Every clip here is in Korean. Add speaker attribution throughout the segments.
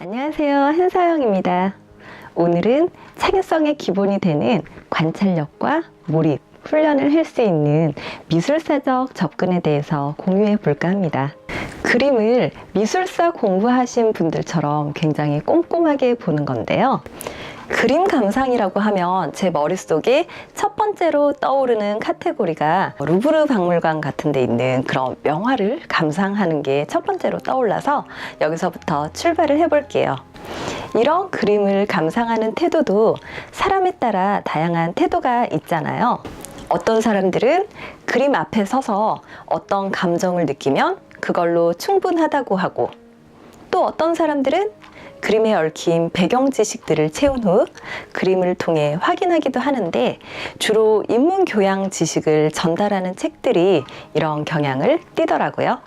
Speaker 1: 안녕하세요. 한서영입니다. 오늘은 창의성의 기본이 되는 관찰력과 몰입, 훈련을 할 수 있는 미술사적 접근에 대해서 공유해 볼까 합니다. 그림을 미술사 공부하신 분들처럼 굉장히 꼼꼼하게 보는 건데요. 그림 감상이라고 하면 제 머릿속에 첫 번째로 떠오르는 카테고리가 루브르 박물관 같은 데 있는 그런 명화를 감상하는 게 첫 번째로 떠올라서 여기서부터 출발을 해볼게요. 이런 그림을 감상하는 태도도 사람에 따라 다양한 태도가 있잖아요. 어떤 사람들은 그림 앞에 서서 어떤 감정을 느끼면 그걸로 충분하다고 하고 또 어떤 사람들은 그림에 얽힌 배경 지식들을 채운 후 그림을 통해 확인하기도 하는데 주로 인문 교양 지식을 전달하는 책들이 이런 경향을 띠더라고요.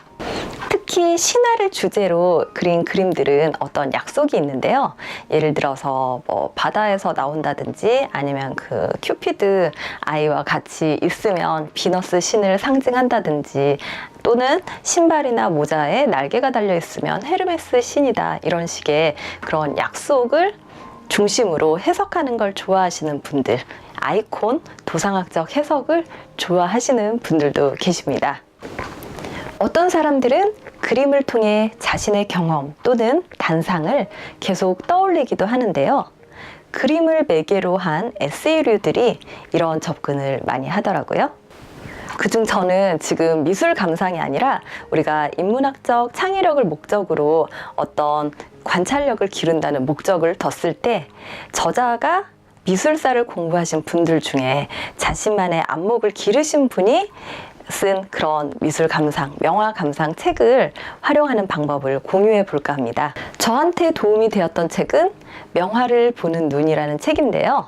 Speaker 1: 특히 신화를 주제로 그린 그림들은 어떤 약속이 있는데요. 예를 들어서 뭐 바다에서 나온다든지 아니면 그 큐피드 아이와 같이 있으면 비너스 신을 상징한다든지 또는 신발이나 모자에 날개가 달려 있으면 헤르메스 신이다 이런 식의 그런 약속을 중심으로 해석하는 걸 좋아하시는 분들 아이콘 도상학적 해석을 좋아하시는 분들도 계십니다. 어떤 사람들은 그림을 통해 자신의 경험 또는 단상을 계속 떠올리기도 하는데요. 그림을 매개로 한 에세이류들이 이런 접근을 많이 하더라고요. 그중 저는 지금 미술 감상이 아니라 우리가 인문학적 창의력을 목적으로 어떤 관찰력을 기른다는 목적을 뒀을 때 저자가 미술사를 공부하신 분들 중에 자신만의 안목을 기르신 분이 쓴 그런 미술 감상, 명화 감상 책을 활용하는 방법을 공유해 볼까 합니다. 저한테 도움이 되었던 책은 명화를 보는 눈이라는 책인데요.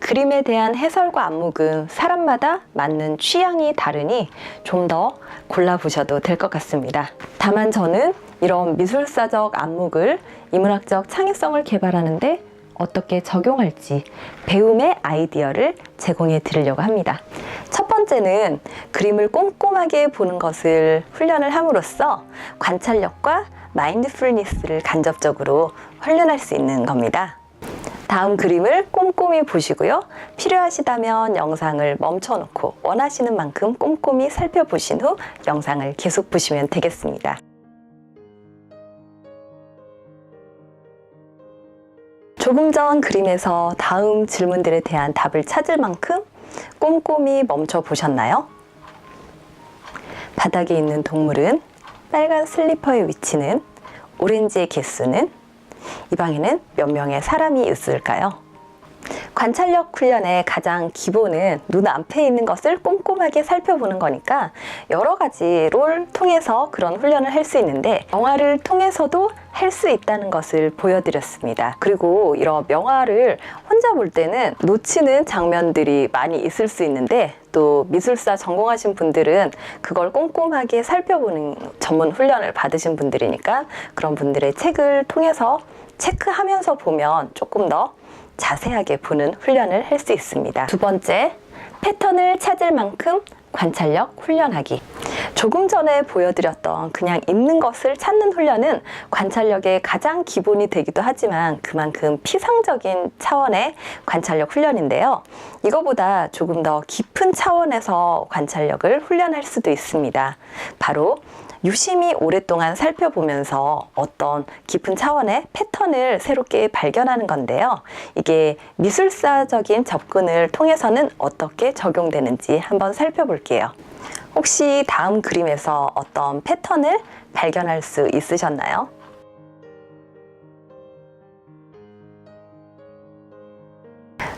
Speaker 1: 그림에 대한 해설과 안목은 사람마다 맞는 취향이 다르니 좀 더 골라보셔도 될 것 같습니다. 다만 저는 이런 미술사적 안목을 인문학적 창의성을 개발하는데 어떻게 적용할지 배움의 아이디어를 제공해 드리려고 합니다. 첫 번째는 그림을 꼼꼼하게 보는 것을 훈련을 함으로써 관찰력과 마인드풀니스를 간접적으로 훈련할 수 있는 겁니다. 다음 그림을 꼼꼼히 보시고요. 필요하시다면 영상을 멈춰놓고 원하시는 만큼 꼼꼼히 살펴보신 후 영상을 계속 보시면 되겠습니다. 조금 전 그림에서 다음 질문들에 대한 답을 찾을 만큼 꼼꼼히 멈춰 보셨나요? 바닥에 있는 동물은 빨간 슬리퍼의 위치는 오렌지의 개수는 이 방에는 몇 명의 사람이 있을까요? 관찰력 훈련의 가장 기본은 눈 앞에 있는 것을 꼼꼼하게 살펴보는 거니까 여러 가지를 통해서 그런 훈련을 할 수 있는데 영화를 통해서도 할 수 있다는 것을 보여드렸습니다. 그리고 이런 명화를 혼자 볼 때는 놓치는 장면들이 많이 있을 수 있는데 또 미술사 전공하신 분들은 그걸 꼼꼼하게 살펴보는 전문 훈련을 받으신 분들이니까 그런 분들의 책을 통해서 체크하면서 보면 조금 더 자세하게 보는 훈련을 할 수 있습니다. 두 번째, 패턴을 찾을 만큼 관찰력 훈련하기. 조금 전에 보여드렸던 그냥 있는 것을 찾는 훈련은 관찰력의 가장 기본이 되기도 하지만 그만큼 피상적인 차원의 관찰력 훈련인데요. 이거보다 조금 더 깊은 차원에서 관찰력을 훈련할 수도 있습니다. 바로 유심히 오랫동안 살펴보면서 어떤 깊은 차원의 패턴을 새롭게 발견하는 건데요. 이게 미술사적인 접근을 통해서는 어떻게 적용되는지 한번 살펴볼게요. 혹시 다음 그림에서 어떤 패턴을 발견할 수 있으셨나요?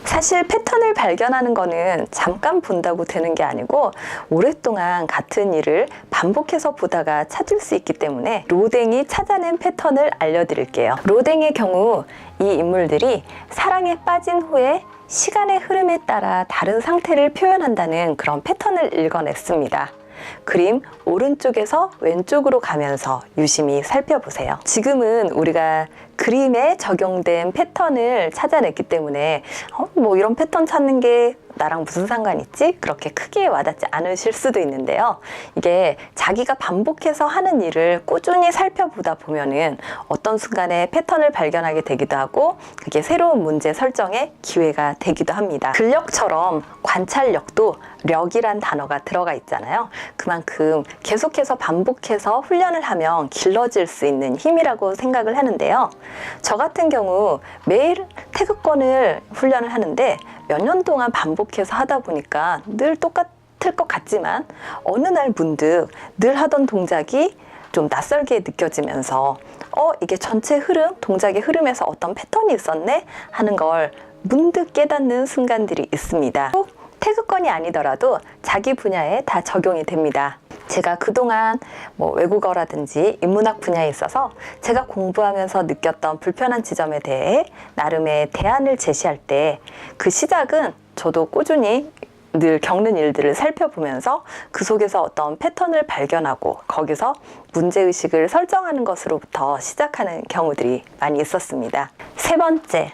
Speaker 1: 사실 패턴을 발견하는 거는 잠깐 본다고 되는 게 아니고 오랫동안 같은 일을 반복해서 보다가 찾을 수 있기 때문에 로댕이 찾아낸 패턴을 알려드릴게요. 로댕의 경우 이 인물들이 사랑에 빠진 후에 시간의 흐름에 따라 다른 상태를 표현한다는 그런 패턴을 읽어냈습니다. 그림 오른쪽에서 왼쪽으로 가면서 유심히 살펴보세요. 지금은 우리가 그림에 적용된 패턴을 찾아냈기 때문에 어, 뭐 이런 패턴 찾는 게 나랑 무슨 상관 있지? 그렇게 크게 와닿지 않으실 수도 있는데요. 이게 자기가 반복해서 하는 일을 꾸준히 살펴보다 보면은 어떤 순간에 패턴을 발견하게 되기도 하고 그게 새로운 문제 설정의 기회가 되기도 합니다. 근력처럼 관찰력도 력이란 단어가 들어가 있잖아요. 그만큼 계속해서 반복해서 훈련을 하면 길러질 수 있는 힘이라고 생각을 하는데요. 저 같은 경우 매일 태극권을 훈련을 하는데 몇 년 동안 반복해서 하다 보니까 늘 똑같을 것 같지만 어느 날 문득 늘 하던 동작이 좀 낯설게 느껴지면서 어 이게 전체 흐름 동작의 흐름에서 어떤 패턴이 있었네 하는 걸 문득 깨닫는 순간들이 있습니다. 꼭 태극권이 아니더라도 자기 분야에 다 적용이 됩니다. 제가 그동안 뭐 외국어라든지 인문학 분야에 있어서 제가 공부하면서 느꼈던 불편한 지점에 대해 나름의 대안을 제시할 때 그 시작은 저도 꾸준히 늘 겪는 일들을 살펴보면서 그 속에서 어떤 패턴을 발견하고 거기서 문제의식을 설정하는 것으로부터 시작하는 경우들이 많이 있었습니다. 세 번째,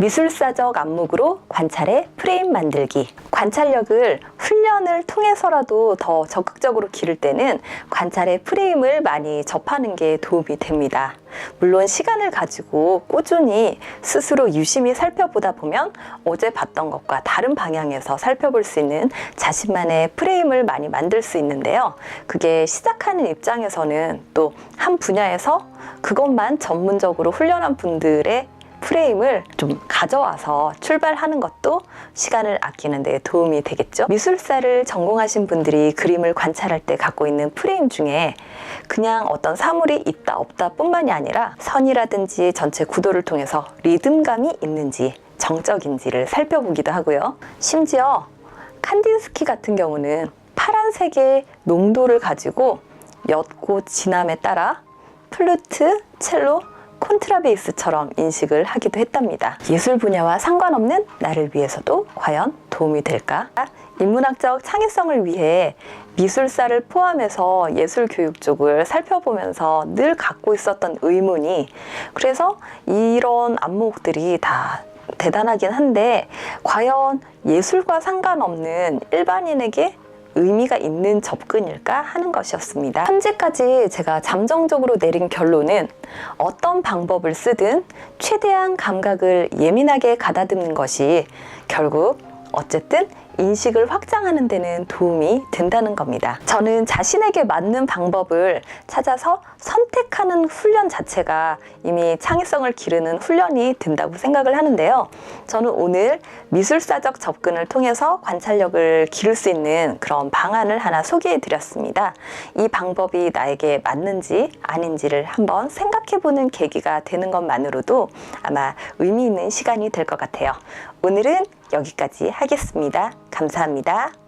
Speaker 1: 미술사적 안목으로 관찰의 프레임 만들기. 관찰력을 훈련을 통해서라도 더 적극적으로 기를 때는 관찰의 프레임을 많이 접하는 게 도움이 됩니다. 물론 시간을 가지고 꾸준히 스스로 유심히 살펴보다 보면 어제 봤던 것과 다른 방향에서 살펴볼 수 있는 자신만의 프레임을 많이 만들 수 있는데요. 그게 시작하는 입장에서는 또 한 분야에서 그것만 전문적으로 훈련한 분들의 프레임을 좀 가져와서 출발하는 것도 시간을 아끼는 데 도움이 되겠죠. 미술사를 전공하신 분들이 그림을 관찰할 때 갖고 있는 프레임 중에 그냥 어떤 사물이 있다 없다 뿐만이 아니라 선이라든지 전체 구도를 통해서 리듬감이 있는지 정적인지를 살펴보기도 하고요. 심지어 칸딘스키 같은 경우는 파란색의 농도를 가지고 옅고 진함에 따라 플루트, 첼로, 콘트라베이스처럼 인식을 하기도 했답니다. 예술 분야와 상관없는 나를 위해서도 과연 도움이 될까? 인문학적 창의성을 위해 미술사를 포함해서 예술 교육 쪽을 살펴보면서 늘 갖고 있었던 의문이 그래서 이런 안목들이 다 대단하긴 한데 과연 예술과 상관없는 일반인에게 의미가 있는 접근일까 하는 것이었습니다. 현재까지 제가 잠정적으로 내린 결론은 어떤 방법을 쓰든 최대한 감각을 예민하게 가다듬는 것이 결국 어쨌든 인식을 확장하는 데는 도움이 된다는 겁니다. 저는 자신에게 맞는 방법을 찾아서 선택하는 훈련 자체가 이미 창의성을 기르는 훈련이 된다고 생각을 하는데요. 저는 오늘 미술사적 접근을 통해서 관찰력을 기를 수 있는 그런 방안을 하나 소개해 드렸습니다. 이 방법이 나에게 맞는지 아닌지를 한번 생각해 보는 계기가 되는 것만으로도 아마 의미 있는 시간이 될 것 같아요. 오늘은 여기까지 하겠습니다. 감사합니다.